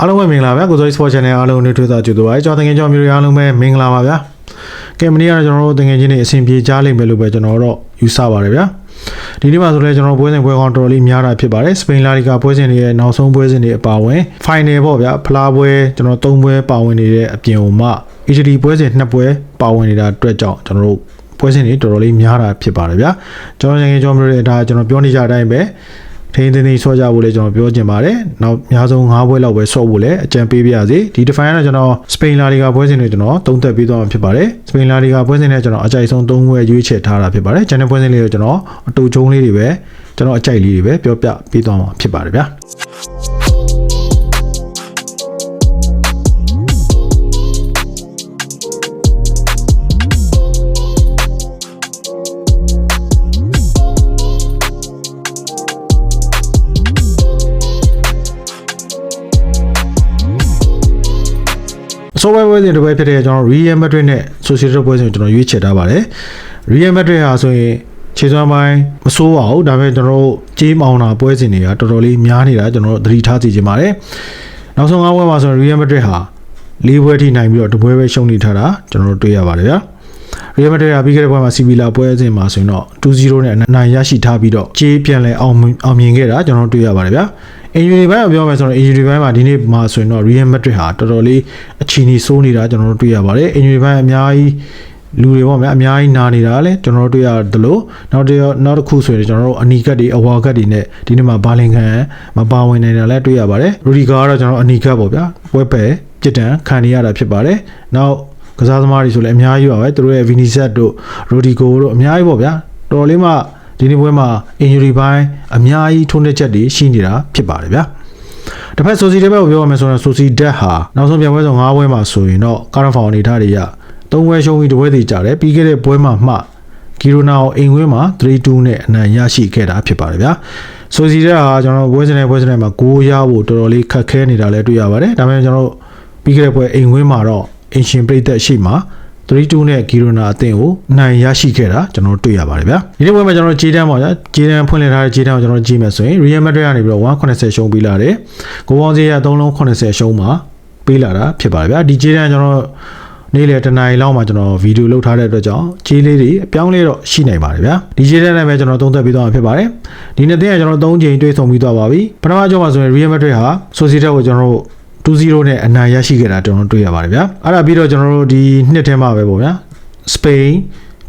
အားလုံးပဲမင်္ဂလာပါကိုစိုး Sport Channel အားလုံးနဲ့တွေ့တာကြိုဆိုပါရစေကျွန်တော်တကယ်ကြောင့်မျိုးတွေအားလုံးပဲမင်္ဂလာပါဗျာကဲမနေ့ကတော့ကျွန်တော်တို့တကယ်ချင်းတွေအဆင်ပြေကြလိမ့်မယ်လို့ပဲကျွန်တော်တို့ယူဆပါတယ်ဗျာဒီနေ့မှာဆိုလဲကျွန်တော်ပွဲစဉ်ပွဲကောင်းတော်တော်လေးများတာဖြစ်ပါတယ်စပိန်လာလီဂါပွဲစဉ်တွေရဲ့နောက်ဆုံးပွဲစဉ်တွေအပါအဝင် final ပေါ့ဗျာဖလားပွဲကျွန်တော်သုံးပွဲပါဝင်နေတဲ့အပြင်ဟိုမှ HD ပွဲစဉ်နှစ်ပွဲပါဝင်နေတာအတွက်ကြောင့်ကျွန်တော်တို့ပွဲစဉ်တွေတော်တော်လေးများတာဖြစ်ပါတယ်ဗျာကျွန်တော်ငယ်ငယ်ကျွန်တော်တို့ဒါကျွန်တော်ပြောနေကြတဲ့အတိုင်းပဲ ထိန်းသိမ်းသိမ်းဆော့ကြဖို့လည်းကျွန်တော်ပြောချင်ပါတယ်။နောက်အများဆုံး၅ပွဲလောက်ပဲဆော့ဖို့လည်းအကြံပေးပါရစေ။ဒီ define ကတော့ကျွန်တော်စပိန်လာလီဂါပွဲစဉ်တွေကျွန်တော်သုံးသပ်ပေးသွားမှာဖြစ်ပါတယ်။စပိန်လာလီဂါပွဲစဉ်တွေကျွန်တော်အကြိုက်ဆုံး၃ပွဲရွေးချယ်ထားတာဖြစ်ပါတယ်။ကျန်တဲ့ပွဲစဉ်လေးကိုကျွန်တော်အတူချုံလေးတွေပဲကျွန်တော်အကြိုက်လေးတွေပဲပြောပြပေးသွားမှာဖြစ်ပါတယ်ဗျာ။ အစိုးရပွဲစဉ်တစ်ပွဲဖြစ်တဲ့ကျွန်တော် Real Madrid နဲ့ Sociedad ပွဲစဉ်ကိုကျွန်တော်ရွေးချယ်ထားပါတယ်။ Real Madrid ဟာဆိုရင်ခြေစွမ်းပိုင်းမစိုးပါဘူးဒါပေမဲ့ကျွန်တော်တို့ကြေးမောင်တာပွဲစဉ်တွေကတော်တော်လေးများနေတာကျွန်တော်တို့သတိထားစီခြင်းပါတယ်။နောက်ဆုံး၅ပွဲမှာဆိုရင် Real Madrid ဟာ၄ပွဲထိနိုင်ပြီးတော့တစ်ပွဲပဲရှုံးနေထားတာကျွန်တော်တို့တွေ့ရပါတယ်ဗျာ။ Real Madrid ကပြီးခဲ့တဲ့ပွဲမှာ Sevilla ပွဲစဉ်မှာဆိုရင်တော့2-0နဲ့အနိုင်ရရှိထားပြီးတော့ကြေးပြန်လဲအောင်အောင်မြင်ခဲ့တာကျွန်တော်တို့တွေ့ရပါတယ်ဗျာ။အင်ဂျူရီပိုင်းကိုပြောမယ်ဆိုတော့အင်ဂျူရီပိုင်းမှာဒီနေ့မှာဆိုရင်တော့ Real Madrid ဟာတော်တော်လေး အချီနီဆိုးနေတာကျွန်တော်တို့တွေ့ရပါတယ်အင်ဂျူရီပိုင်းအများကြီးလူတွေပေါ့ဗျာအများကြီးနာနေတာလည်းကျွန်တော်တို့တွေ့ရတယ်လို့နောက်တစ်နောက်တစ်ခုဆိုရင်ကျွန်တော်တို့အနီကတ်တွေအဝါကတ်တွေနဲ့ဒီနေ့မှာဘာလင်ခံမပါဝင်နေတာလည်းတွေ့ရပါတယ်ရူဒီကာကတော့ကျွန်တော်အနီကတ်ပေါ့ဗျာဝက်ပဲပြစ်ဒဏ်ခံနေရတာဖြစ်ပါတယ်နောက်ကစားသမားတွေဆိုလည်းအများကြီးပါပဲသူတို့ရဲ့ Vinicius တို့ Rodrigo တို့အများကြီးပေါ့ဗျာတော်တော်လေးမှဒီနေ့ပွဲမှာ injury ပိုင်းအများကြီးထုံးတဲ့ချက်တွေရှိနေတာဖြစ်ပါတယ်ဗျာ တစ်ဖက်ဆိုစီတဲ့ဘက်ကိုပြောရမယ်ဆိုတော့ဆိုစီဒက်ဟာနောက်ဆုံးပြန်ပွဲဆောင်၅ပွဲမှာဆိုရင်တော့ကာရဖောင်အနေထားတွေက၃ပွဲရှုံးပြီးတစ်ပွဲတည်ကြတယ်ပြီးခဲ့တဲ့ပွဲမှာမှကီရိုနာကိုအိမ်ဝင်းမှာ3-2နဲ့အနိုင်ရရှိခဲ့တာဖြစ်ပါတယ်ဗျာဆိုစီဒက်ဟာကျွန်တော်တို့ပွဲစဉ်နဲ့ပွဲစဉ်နဲ့မှာဂိုးရဖို့တော်တော်လေးခက်ခဲနေတာလည်းတွေ့ရပါတယ်ဒါပေမဲ့ကျွန်တော်တို့ပြီးခဲ့တဲ့ပွဲအိမ်ဝင်းမှာတော့အင်ရှင်ပရိသတ်ရှိမှာ 3-2နဲ့ဂီရိုနာအသင်းကိုနိုင်ရရှိခဲ့တာကျွန်တော်တို့တွေ့ရပါတယ်ဗျာဒီနေ့ပွဲမှာကျွန်တော်တို့ဂျေတန်းပေါ့ဗျာဂျေတန်းဖွင့်လှစ်ထားတဲ့ဂျေတန်းကိုကျွန်တော်တို့ကြည့်မယ်ဆိုရင် Real Madrid ကနေပြီးတော့180ရှုံးပေးလာတယ်ကိုပေါင်းစည်းရ3လုံး80ရှုံးမှာပေးလာတာဖြစ်ပါတယ်ဗျာဒီဂျေတန်းကျွန်တော်နေ့လေတနင်္လာလောက်မှာကျွန်တော်ဗီဒီယိုလုပ်ထားတဲ့အတွက်ကြောင့်ဂျေးလေးတွေအပြောင်းလဲတော့ရှိနိုင်ပါတယ်ဗျာဒီဂျေတန်းနဲ့ပဲကျွန်တော်သုံးသပ်ပြီးသွားမှာဖြစ်ပါတယ်ဒီနေ့တင်းကကျွန်တော်3ချိန်တွေးဆုံပြီးသွားပါပြီပထမကြောမှာဆိုရင် Real Madrid ဟာ Sociedad ကိုကျွန်တော်တို့ 2-0နဲ့အနိုင်ရရှိခဲ့တာကျွန်တော်တို့တွေ့ရပါတယ်ဗျာအဲ့ဒါပြီးတော့ကျွန်တော်တို့ဒီနှစ်ထဲမှာပဲပေါ့ဗျာစပိန်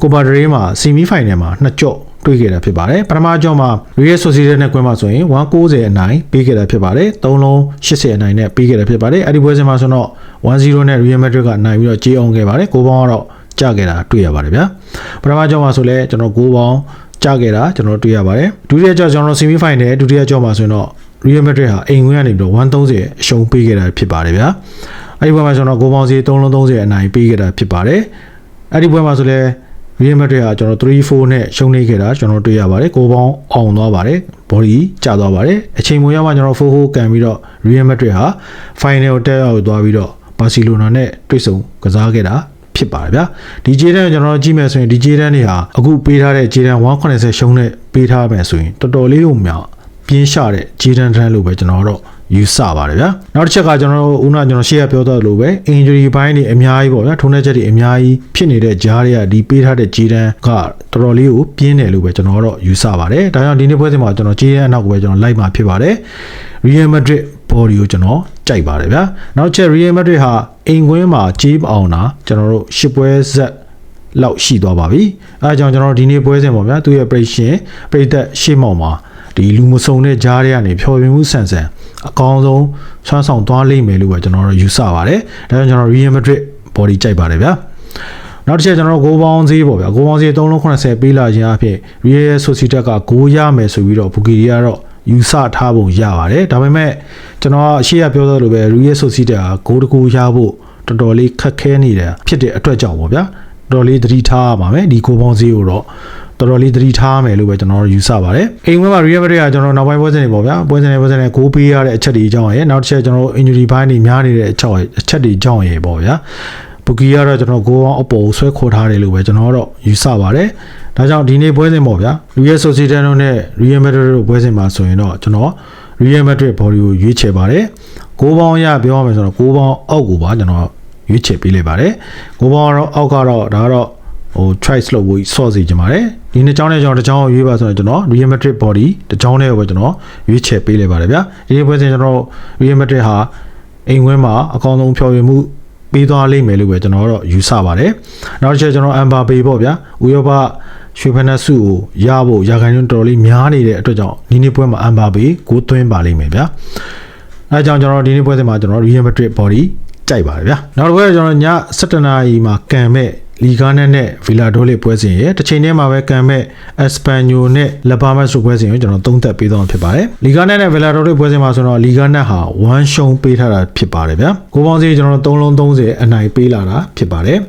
ကိုပါဒရေးမှာဆီမီဖိုင်နယ်မှာနှစ်ကြော့တွေ့ခဲ့တာဖြစ်ပါတယ်ပထမကြော့မှာ Real Sociedad နဲ့ကွင်းမှာဆိုရင်190အနိုင်ပေးခဲ့တာဖြစ်ပါတယ်၃လုံး80အနိုင်နဲ့ပေးခဲ့တာဖြစ်ပါတယ်အဲ့ဒီပွဲစဉ်မှာဆိုတော့1-0နဲ့ Real Madrid ကနိုင်ပြီးတော့ကြေးအောင်ခဲ့ပါတယ်ကိုပေါင်းကတော့ကြခဲ့တာတွေ့ရပါတယ်ဗျာပထမကြော့မှာဆိုလဲကျွန်တော်ကိုပေါင်းကြခဲ့တာကျွန်တော်တွေ့ရပါတယ်ဒုတိယကြော့ကျွန်တော်ဆီမီဖိုင်နယ်ဒုတိယကြော့မှာဆိုရင်တော့ Real Madrid ဟာအိမ်ဝင်ကနေပြီးတော့130အရှုံးပေးခဲ့တာဖြစ်ပါတယ်ဗျာအဲ့ဒီပွဲမှာကျွန်တော်ဂိုးပေါင်းစီ3လုံး30အနိုင်ပေးခဲ့တာဖြစ်ပါတယ်အဲ့ဒီပွဲမှာဆိုလဲ Real Madrid ဟာကျွန်တော်3-4နဲ့ရှုံးနေခဲ့တာကျွန်တော်တွေ့ရပါတယ်ဂိုးပေါင်းအောင်သွားပါတယ်ဘော်ဒီကျသွားပါတယ်အချိန်မွေးရမှကျွန်တော်4-4ကန်ပြီးတော့ Real Madrid ဟာ final ကိုတက်ရောက်သွားပြီးတော့ဘာစီလိုနာနဲ့တွေ့ဆုံကစားခဲ့တာဖြစ်ပါတယ်ဗျာဒီဂျေဒန်ကျွန်တော်ကြည့်မယ်ဆိုရင်ဒီဂျေဒန်တွေဟာအခုပေးထားတဲ့ဂျေဒန်180ရှုံးနဲ့ပေးထားမယ်ဆိုရင်တော်တော်လေးကိုမြောက် ပြင်းရှတဲ့ဂျေဒန်ထန်လို့ပဲကျွန်တော်တော့ယူဆပါတယ်ဗျာနောက်တစ်ချက်ကကျွန်တော်တို့ဦးနာကျွန်တော်ရှေ့ကပြောတော့လို့ပဲ injury ဘိုင်းတွေအများကြီးပေါ့ဗျာထုံးတဲ့ချက်တွေအများကြီးဖြစ်နေတဲ့ဂျားတွေကဒီပေးထားတဲ့ဂျေဒန်ကတော်တော်လေးကိုပြင်းတယ်လို့ပဲကျွန်တော်တော့ယူဆပါတယ်ဒါကြောင့်ဒီနေ့ပွဲစဉ်မှာကျွန်တော်ဂျေဒန်အနောက်ကိုပဲကျွန်တော်လိုက်မှာဖြစ်ပါတယ် Real Madrid body ကိုကျွန်တော်ကြိုက်ပါတယ်ဗျာနောက်ချက် Real Madrid ဟာအိမ်ကွင်းမှာကြေးပအောင်တာကျွန်တော်တို့ရှစ်ပွဲဆက်လောက်ရှိသွားပါပြီအဲအကြောင်းကျွန်တော်တို့ဒီနေ့ပွဲစဉ်ပေါ့ဗျာသူရဲ့ prediction ပရိသတ်ရှေ့မောင်မှာ ဒီလူမစုံတဲ့ဂျားတွေကနေဖြော်ပြမှုဆန်ဆန်အကောင်းဆုံးဆွမ်းဆောင်သွားလိမ့်မယ်လို့ပဲကျွန်တော်တို့ယူဆပါတယ်ဒါကြောင့်ကျွန်တော် Real Madrid body ကြိုက်ပါတယ်ဗျာနောက်တစ်ချက်ကျွန်တော်တို့ဂိုးပေါင်းစည်းပေါ့ဗျာဂိုးပေါင်းစည်း380ပေးလာခြင်းအဖြစ် Real Sociedad ကဂိုးရမယ်ဆိုပြီးတော့ဘူဂီရီကတော့ယူဆထားပုံရပါတယ်ဒါပေမဲ့ကျွန်တော်အရှိရပြောသလိုပဲ Real Sociedad ကဂိုးတစ်ခုရဖို့တော်တော်လေးခက်ခဲနေတာဖြစ်တဲ့အတွက်ကြောင့်ပေါ့ဗျာတော်တော်လေးသတိထားရပါမယ်ဒီဂိုးပေါင်းစည်းကိုတော့ တော်တော်လေးသတိထားမယ်လို့ပဲကျွန်တော်တို့ယူဆပါတယ်အိမ်ဝဲမှာ Real Madrid ကကျွန်တော်နောက်ပိုင်းပွဲစဉ်တွေပေါ့ဗျာပွဲစဉ်တွေပွဲစဉ်တွေဂိုးပေးရတဲ့အချက်တွေအကြောင်းရယ်နောက်တစ်ချက်ကျွန်တော်တို့ injury ဘိုင်းတွေများနေတဲ့အချက်အချက်တွေအကြောင်းရယ်ပေါ့ဗျာဘူဂီကတော့ကျွန်တော်ဂိုးအောင်အပေါ်ဆွဲခေါ်ထားတယ်လို့ပဲကျွန်တော်တို့ယူဆပါတယ်ဒါကြောင့်ဒီနေ့ပွဲစဉ်ပေါ့ဗျာ Real Sociedad တို့နဲ့ Real Madrid တို့ပွဲစဉ်မှာဆိုရင်တော့ကျွန်တော် Real Madrid body ကိုရွေးချယ်ပါတယ်6ပေါင်းရပြောရမယ်ဆိုတော့6ပေါင်းအောက်ကိုပါကျွန်တော်ရွေးချယ်ပေးလိုက်ပါတယ်6ပေါင်းကတော့အောက်ကတော့ဒါကတော့ဟို choice လုပ်ဖို့စော့စီကြပါတယ် ဒီနှစ်ချောင်းနဲ့ကျွန်တော်တစ်ချောင်းကိုရွေးပါဆိုတော့ကျွန်တော် geometric body တစ်ချောင်းနဲ့ပဲကျွန်တော်ရွေးချယ်ပေးလိုက်ပါတယ်ဗျာဒီနေ့ပွဲစဉ်ကျွန်တော် geometric ဟာအိမ်ဝင်းမှာအကောင်းဆုံးဖြော်ပြမှုပေးသွားလိမ့်မယ်လို့ပဲကျွန်တော်တော့ယူဆပါတယ်နောက်တစ်ချက်ကျွန်တော် Amber Bay ပေါ့ဗျာဥရောပရွှေဖက်နှက်စုကိုရဖို့ရာခိုင်နှုန်းတော်တော်လေးများနေတဲ့အတွက်ကြောင့်ဒီနေ့ပွဲမှာ Amber Bay ကိုသွင်းပါလိမ့်မယ်ဗျာအဲကြောင့်ကျွန်တော်ဒီနေ့ပွဲစဉ်မှာကျွန်တော် Real Madrid body ကြိုက်ပါတယ်ဗျာနောက်တစ်ခါကျွန်တော်ည7နာရီမှာကန်မဲ့ လီဂါနက်နဲ့ဗီလာဒိုလေးပွဲစဉ်ရဲ့တစ်ချိန်တည်းမှာပဲကန်မဲ့အက်စပန်ညိုနဲ့လက်ပါမတ်ဆိုပွဲစဉ်ကိုကျွန်တော်သုံးသပ်ပေးသွားမှာဖြစ်ပါတယ်လီဂါနက်နဲ့ဗီလာဒိုလေးပွဲစဉ်မှာဆိုတော့လီဂါနက်ဟာ1ရှုံးပေးထားတာဖြစ်ပါတယ်ဗျာကိုပေါင်းစီကျွန်တော်3လုံး30အနိုင်ပေးလာတာဖြစ်ပါတယ်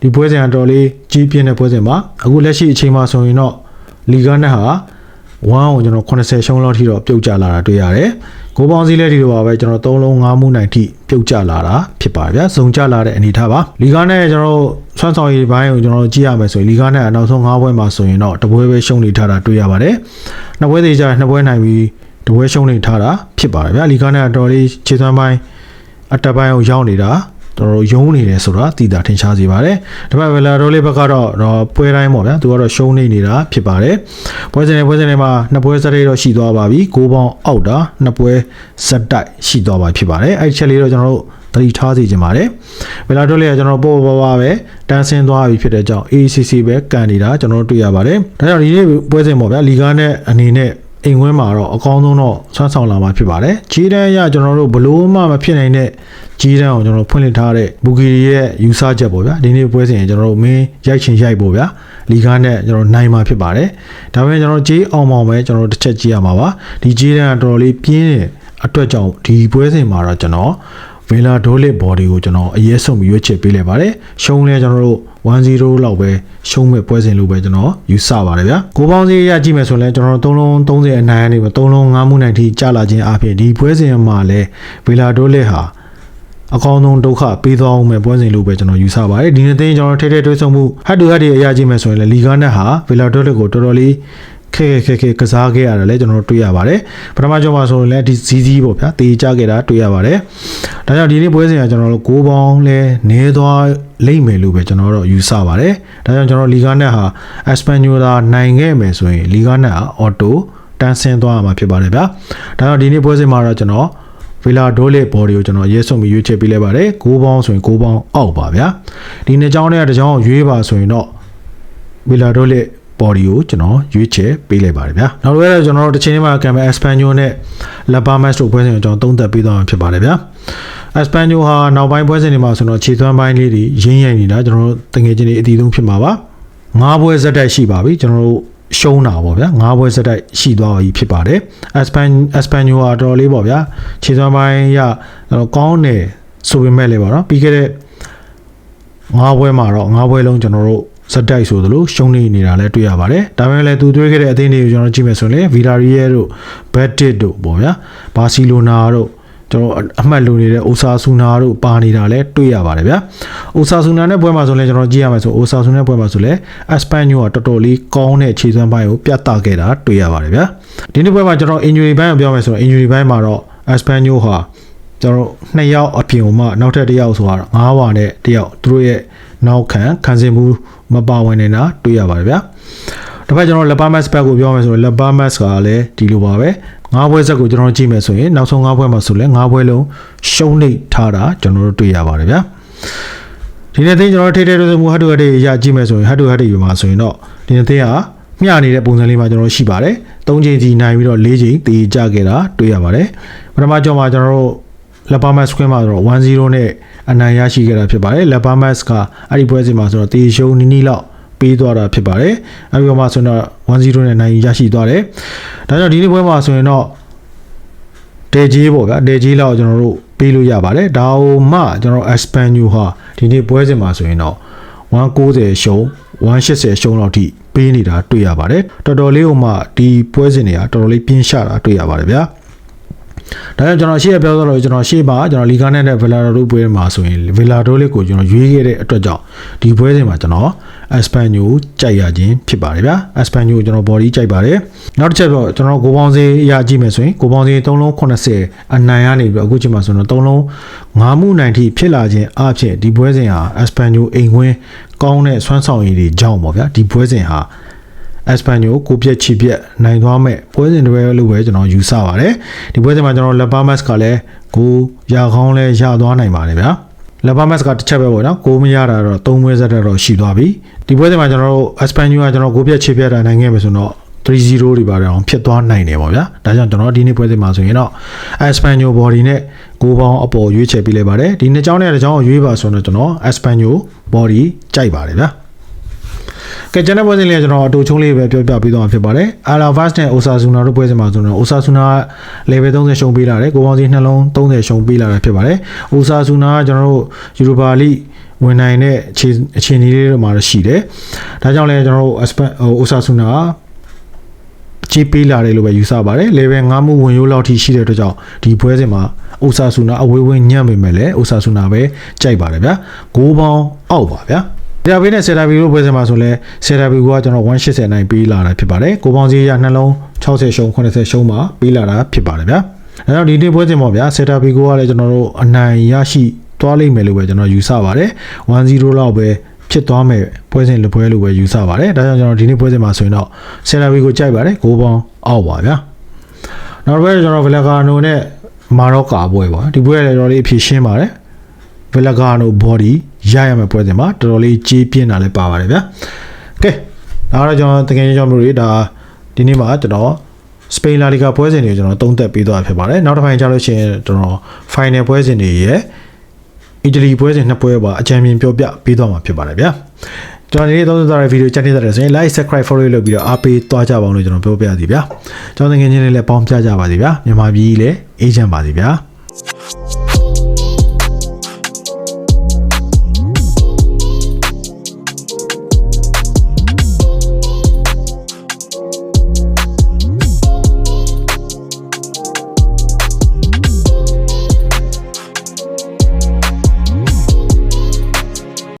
ဒီပွဲစဉ်ကတော်လေးကြီးပြင်းတဲ့ပွဲစဉ်မှာအခုလက်ရှိအချိန်မှာဆိုရင်တော့လီဂါနက်ဟာ 1ကိုကျွန်တော်80ရှုံးလောက်ထိတော့ပြုတ်ကျလာတာတွေ့ရတယ်။ကိုပေါင်းစည်းလဲဒီလိုပါပဲကျွန်တော်3လုံး5မှုနိုင်ထိပြုတ်ကျလာတာဖြစ်ပါတယ်ဗျာ။စုံကျလာတဲ့အနေထားပါ။လီဂါနဲ့ကျွန်တော်တို့ဆွမ်းဆောင်ရည်ဘိုင်းကိုကျွန်တော်တို့ကြည့်ရမယ်ဆိုရင်လီဂါနဲ့အနောက်ဆုံး5ပွဲမှာဆိုရင်တော့တပွဲပဲရှုံးနေထားတာတွေ့ရပါတယ်။နှစ်ပွဲသေးကြနှစ်ပွဲနိုင်ပြီးတပွဲရှုံးနေထားတာဖြစ်ပါတယ်ဗျာ။လီဂါနဲ့တော်လေးခြေသွမ်းပိုင်းအတက်ပိုင်းကိုရောက်နေတာ တော်တော်ယုံနေတယ်ဆိုတာသိတာထင်ရှားစေပါတယ်။ဒါပေမဲ့ဗလာရိုလေးဘက်ကတော့တော့ပွဲတိုင်းပေါ့ဗျာသူကတော့ရှုံးနေနေတာဖြစ်ပါတယ်။ပွဲစဉ်နဲ့ပွဲစဉ်တွေမှာနှစ်ပွဲစက်တွေတော့ရှိသွားပါပြီ။၉ပေါင်းအောက်တာနှစ်ပွဲစက်တိုက်ရှိသွားပါဖြစ်ပါတယ်။အဲ့ဒီချက်လေးတော့ကျွန်တော်တို့သတိထားစီခြင်းပါတယ်။ဗလာရိုလေးကကျွန်တော်ပေါ်ပေါ်ပါပဲတန်းဆင်းသွားပြီဖြစ်တဲ့ကြောင့် ACC ပဲကန်နေတာကျွန်တော်တို့တွေ့ရပါတယ်။ဒါကြောင့်ဒီနေ့ပွဲစဉ်ပေါ့ဗျာလီဂါနဲ့အနေနဲ့ အိမ်ဝင်းမှာတော့အကောင်းဆုံးတော့ဆွမ်းဆောင်လာမှာဖြစ်ပါတယ်။ခြေတန်းအရကျွန်တော်တို့ဘလို့မှမဖြစ်နိုင်တဲ့ခြေတန်းကိုကျွန်တော်ဖွင့်လှစ်ထားတဲ့ဘူဂီရီရဲ့ယူဆချက်ပေါ့ဗျာ။ဒီနေ့ပွဲစဉ်ကျွန်တော်တို့မင်းရိုက်ချင်ရိုက်ပေါ့ဗျာ။လီဂါနဲ့ကျွန်တော်နိုင်မှာဖြစ်ပါတယ်။ဒါပေမဲ့ကျွန်တော်ခြေအောင်အောင်ပဲကျွန်တော်တစ်ချက်ကြည့်ရမှာပါ။ဒီခြေတန်းကတော်တော်လေးပြင်းတဲ့အတွက်ကြောင့်ဒီပွဲစဉ်မှာတော့ကျွန်တော် ဗေလာဒိုလစ်ဘော်ဒီကိုကျွန်တော်အရေးဆုံးပြီးရွေးချယ်ပေးလိုက်ပါတယ်။ရှုံးလဲကျွန်တော်တို့1-0လောက်ပဲရှုံးမဲ့ပွဲစဉ်လို့ပဲကျွန်တော်ယူဆပါတယ်ဗျာ။ကိုပေါင်းစီရကြည့်မယ်ဆိုရင်ကျွန်တော်တို့3လုံး30အနိုင်ကနေပဲ3လုံး5မှုနိုင်ထိကျလာခြင်းအပြင်ဒီပွဲစဉ်မှာလဲဗေလာဒိုလစ်ဟာအကောင်းဆုံးဒုက္ခပေးသွားအောင်မဲ့ပွဲစဉ်လို့ပဲကျွန်တော်ယူဆပါတယ်ဒီနေ့သိန်းကျွန်တော်ထဲထဲတွေးဆုံမှုဟတ်တူဟတ်တွေအရာကြည့်မယ်ဆိုရင်လေလီဂါနက်ဟာဗေလာဒိုလစ်ကိုတော်တော်လေး ခဲခဲခဲကစားခဲ့ရတယ်လဲကျွန်တော်တို့တွေ့ရပါတယ်ပထမကြောမှာဆိုရင်လည်းဒီဇီးဇီးပေါ့ဗျာတေချခဲ့တာတွေ့ရပါတယ်ဒါကြောင့်ဒီနေ့ပွဲစဉ်ကကျွန်တော်တို့6ပေါင်းလဲနေသွားလိမ့်မယ်လို့ပဲကျွန်တော်တို့ယူဆပါတယ်ဒါကြောင့်ကျွန်တော်လီဂါနက်ဟာအက်စပန်ညိုလာနိုင်ခဲ့မယ်ဆိုရင်လီဂါနက်ဟာအော်တိုတန်းဆင်းသွားမှာဖြစ်ပါတယ်ဗျာဒါကြောင့်ဒီနေ့ပွဲစဉ်မှာတော့ကျွန်တော်ဗီလာဒိုလက်ဘော်ဒီကိုကျွန်တော်ရဲဆုံပြီးရွေးချယ်ပေးလိုက်ပါတယ်6ပေါင်းဆိုရင်6ပေါင်းအောက်ပါဗျာဒီနှစ်ကြောင်းနဲ့တစ်ကြောင်းရွေးပါဆိုရင်တော့ဗီလာဒိုလ က် body ကိုကျွန်တော်ရွေးချယ်ပေးလိုက်ပါတယ်ဗျာနောက်တစ်ခါတော့ကျွန်တော်တို့တစ်ချိန်လေးမှာကံပဲ Espanyol နဲ့ La Palmas တို့ပွဲစဉ်ကိုကျွန်တော်သုံးသပ်ပေးသွားမှာဖြစ်ပါတယ်ဗျာ Espanyol ဟာနောက်ပိုင်းပွဲစဉ်တွေမှာဆိုတော့ခြေသွမ်းပိုင်းလေးတွေရင်းရိုင်နေတာကျွန်တော်တို့တငယ်ချင်းတွေအတီးဆုံးဖြစ်မှာပါငါးပွဲဇက်တိုက်ရှိပါပြီကျွန်တော်တို့ရှုံးတာပေါ့ဗျာငါးပွဲစက်တိုက်ရှိသွားပြီဖြစ်ပါတယ်အက်စပန်အက်စပန်ညိုဟာတော်တော်လေးပေါ့ဗျာခြေစွမ်းပိုင်းရတော့ကောင်းတယ်ဆိုပေမဲ့လည်းပေါ့နော်ပြီးခဲ့တဲ့ငါးပွဲမှာတော့ငါးပွဲလုံးကျွန်တော်တို့ စက်တိုက်ဆိုသလိုရှုံးနေနေတာလည်းတွေ့ရပါတယ်ဒါပေမဲ့လည်းသူတွေးခဲ့တဲ့အသင်းတွေကိုကျွန်တော်ကြည့်မယ်ဆိုရင်ဗီဒါရီယဲတို့ဘက်တစ်တို့ပေါ့ဗျာဘာစီလိုနာတို့ကျွန်တော်အမှတ်လိုနေတဲ့အိုဆာဆူနာတို့ပါနေတာလည်းတွေ့ရပါတယ်ဗျာအိုဆာဆူနာနဲ့ပွဲမှာဆိုလည်းကျွန်တော်ကြည့်ရမယ်ဆိုအိုဆာဆူနာပွဲမှာဆိုလည်းအက်စပန်ညိုကတော်တော်လေးကောင်းတဲ့ခြေစွမ်းပိုင်းကိုပြသခဲ့တာတွေ့ရပါတယ်ဗျာဒီနေ့ပွဲမှာကျွန်တော် injury ဘိုင်းကိုပြောမယ်ဆိုတော့ injury ဘိုင်းမှာတော့အက်စပန်ညိုဟာကျွန်တော်နှစ်ယောက်အပြင်မှာနောက်ထပ်တစ်ယောက်ဆိုတာ၅ဝါနဲ့တစ်ယောက်သူတို့ရဲ့ နောက်ခံခံစင်မှုမပါဝင်နေတာတွေ့ရပါတယ်ဗျာတစ်ဖက်ကျွန်တော်လက်ပါမတ်ဘက်ကိုပြောမယ်ဆိုရင်လက်ပါမတ်ကလည်းဒီလိုပါပဲငါးပွဲဆက်ကိုကျွန်တော်ကြည့်မယ်ဆိုရင်နောက်ဆုံးငါးပွဲမှာဆိုလဲငါးပွဲလုံးရှုံးနေထားတာကျွန်တော်တို့တွေ့ရပါတယ်ဗျာဒီနေ့သိကျွန်တော်ထိထဲတို့မှုဟတ်တူဟတ်တွေရကြည့်မယ်ဆိုရင်ဟတ်တူဟတ်တွေမှာဆိုရင်တော့ဒီနေ့သိကမျှနေတဲ့ပုံစံလေးမှာကျွန်တော်ရှိပါတယ်၃ချိန်စီနိုင်ပြီးတော့၄ချိန်တေးကြခဲ့တာတွေ့ရပါတယ်ပထမကြောမှာကျွန်တော်တို့ လက်ပါမတ်စကွင်းမှာဆိုတော့1-0နဲ့အနိုင်ရရှိခဲ့တာဖြစ်ပါတယ်လက်ပါမတ်ကအဲ့ဒီပွဲစဉ်မှာဆိုတော့တေရှုံနီနီလောက်ပေးသွားတာဖြစ်ပါတယ်အဲဒီမှာဆိုတော့1-0နဲ့နိုင်ရရှိသွားတယ်ဒါကြောင့်ဒီနေ့ပွဲမှာဆိုရင်တော့ဒေဂျီပေါ့ဗျာဒေဂျီလောက်ကျွန်တော်တို့ပေးလို့ရပါတယ်ဒါဟိုမှကျွန်တော် Espanyol ဟာဒီနေ့ပွဲစဉ်မှာဆိုရင်တော့190ရှုံး180ရှုံးလောက်ထိပေးနေတာတွေ့ရပါတယ်တော်တော်လေးဟိုမှဒီပွဲစဉ်တွေကတော်တော်လေးပြင်းရှတာတွေ့ရပါတယ်ဗျာ ဒါကြောင့်ကျွန်တော်ရှေ့ရပြောသလိုကျွန်တော်ရှေ့မှာကျွန်တော်လီဂါနဲ့နဲ့ဗလာဒိုပွဲမှာဆိုရင်ဗလာဒိုလေးကိုကျွန်တော်ရွေးခဲ့တဲ့အတွက်ကြောင့်ဒီပွဲစဉ်မှာကျွန်တော်အက်စပန်ညိုကြိုက်ရခြင်းဖြစ်ပါတယ်ဗျာအက်စပန်ညိုကျွန်တော် body ကြိုက်ပါတယ်နောက်တစ်ချက်တော့ကျွန်တော်ကိုပေါင်းစေးရကြည့်မယ်ဆိုရင်ကိုပေါင်းစေး3လုံး80အနိုင်ရနေပြီးအခုချိန်မှာဆိုတော့3လုံး9မှုနိုင်ထိဖြစ်လာခြင်းအဖြစ်ဒီပွဲစဉ်ဟာအက်စပန်ညိုအိမ်ဝင်ကောင်းတဲ့စွမ်းဆောင်ရည်တွေကြောင့်ပေါ့ဗျာဒီပွဲစဉ်ဟာ အက်စပန်ညိုကိုပြက်ချီပြက်နိုင်သွားမဲ့ပွဲစဉ်တွေလို့ပဲကျွန်တော်ယူဆပါတယ်ဒီပွဲစဉ်မှာကျွန်တော်လက်ပါမတ်ကလည်းကိုရကောင်းလဲရသွားနိုင်ပါတယ်ဗျာလက်ပါမတ်ကတစ်ချက်ပဲပေါ့နော်ကိုမရတာတော့သုံးပွဲဆက်တော့ရှိသွားပြီဒီပွဲစဉ်မှာကျွန်တော်တို့အက်စပန်ညိုကကျွန်တော်ကိုပြက်ချီပြက်တာနိုင်ခဲ့မယ်ဆိုတော့3-0တွေပါတော့ဖြစ်သွားနိုင်တယ်ပေါ့ဗျာဒါကြောင့်ကျွန်တော်ဒီနေ့ပွဲစဉ်မှာဆိုရင်တော့အက်စပန်ညို body နဲ့ကိုပေါင်းအပေါ်ရွေးချယ်ပေးလိုက်ပါတယ်ဒီနှစ်ကြောင်းနဲ့တစ်ကြောင်းကိုရွေးပါဆိုတော့ကျွန်တော်အက်စပန်ညို body ကြိုက်ပါတယ်ဗျာ ကဲကျွန်တော်ပွဲစဉ်လေးကကျွန်တော်အတူချုံးလေးပဲပြောပြပေးသွားမှာဖြစ်ပါတယ်။အာလာဗတ်နဲ့အိုဆာဆူနာတို့ပွဲစဉ်မှာဆိုတော့အိုဆာဆူနာက level 30ရှုံးပေးလာတယ်။ကိုပေါင်းစီနှလုံး30ရှုံးပေးလာတာဖြစ်ပါတယ်။အိုဆာဆူနာကကျွန်တော်တို့ယူရိုပါလိဝင်နိုင်တဲ့အခြေအခြေအနေလေးတွေမှာတော့ရှိတယ်။ဒါကြောင့်လည်းကျွန်တော်တို့ Aspen ဟိုအိုဆာဆူနာကကြေးပေးလာတယ်လို့ပဲယူဆပါတယ်။ level 5မှုဝင်ရိုးလောက်ထိရှိတဲ့အတွက်ကြောင့်ဒီပွဲစဉ်မှာအိုဆာဆူနာအဝေးဝေးညံ့ပေမဲ့လည်းအိုဆာဆူနာပဲကြိုက်ပါတယ်ဗျာ။ဂိုးပေါင်းအောက်ပါဗျာ။ ဒါပေမဲ့ဆယ်တာဘီလို့ပွဲစမှာဆိုလဲဆယ်တာဘီကကျွန်တော်180နိုင်ပေးလာတာဖြစ်ပါတယ်ကိုပေါင်းစည်းရနှလုံး60ရှုံး80ရှုံးမှာပေးလာတာဖြစ်ပါတယ်ဗျာအဲတော့ဒီနေ့ပွဲစဉ်ပေါ့ဗျာဆယ်တာဘီကလည်းကျွန်တော်တို့အနိုင်ရရှိသွားလိမ့်မယ်လို့ပဲကျွန်တော်ယူဆပါတယ်1-0လောက်ပဲဖြစ်သွားမယ်ပွဲစဉ်လိုပွဲလိုပဲယူဆပါတယ်ဒါကြောင့်ကျွန်တော်ဒီနေ့ပွဲစဉ်မှာဆိုရင်တော့ဆယ်တာဘီကိုကြိုက်ပါတယ်ကိုပေါင်းအောက်ပါဗျာနောက်တစ်ပွဲကျွန်တော်ဗလကာနိုနဲ့မာရော့ကာပွဲပါဒီပွဲကလည်းတော်တော်လေးအဖြေရှင်းပါတယ် ဗလဂါနို body ရရမယ့်ပွဲစဉ်မှာတော်တော်လေးကြီးပြင်းတာလည်းပါပါတယ်ဗျာကဲဒါကတော့ကျွန်တော်တကယ်ကြီးကျွန်တော်မျိုးတွေဒါဒီနေ့မှာကျွန်တော်စပိန်လာလီဂါပွဲစဉ်တွေကိုကျွန်တော်သုံးသပ်ပေးသွားဖြစ်ပါတယ်နောက်တစ်ပိုင်းကျလို့ရှိရင်ကျွန်တော် final ပွဲစဉ်တွေရဲ့အီတလီပွဲစဉ်နှစ်ပွဲပါအကြံဉာဏ်ပြောပြပေးသွားမှာဖြစ်ပါတယ်ဗျာကျွန်တော်ဒီနေ့သုံးသပ်သွားတဲ့ဗီဒီယိုချက်နေတယ်ဆိုရင် like subscribe follow လုပ်ပြီးတော့အားပေးသွားကြပါအောင်လို့ကျွန်တော်ပြောပြပါစီဗျာကျွန်တော်ငွေချင်းလေးလည်းပေါင်းပြကြပါစီဗျာမြန်မာပြည်လည်းအေးချမ်းပါစီဗျာ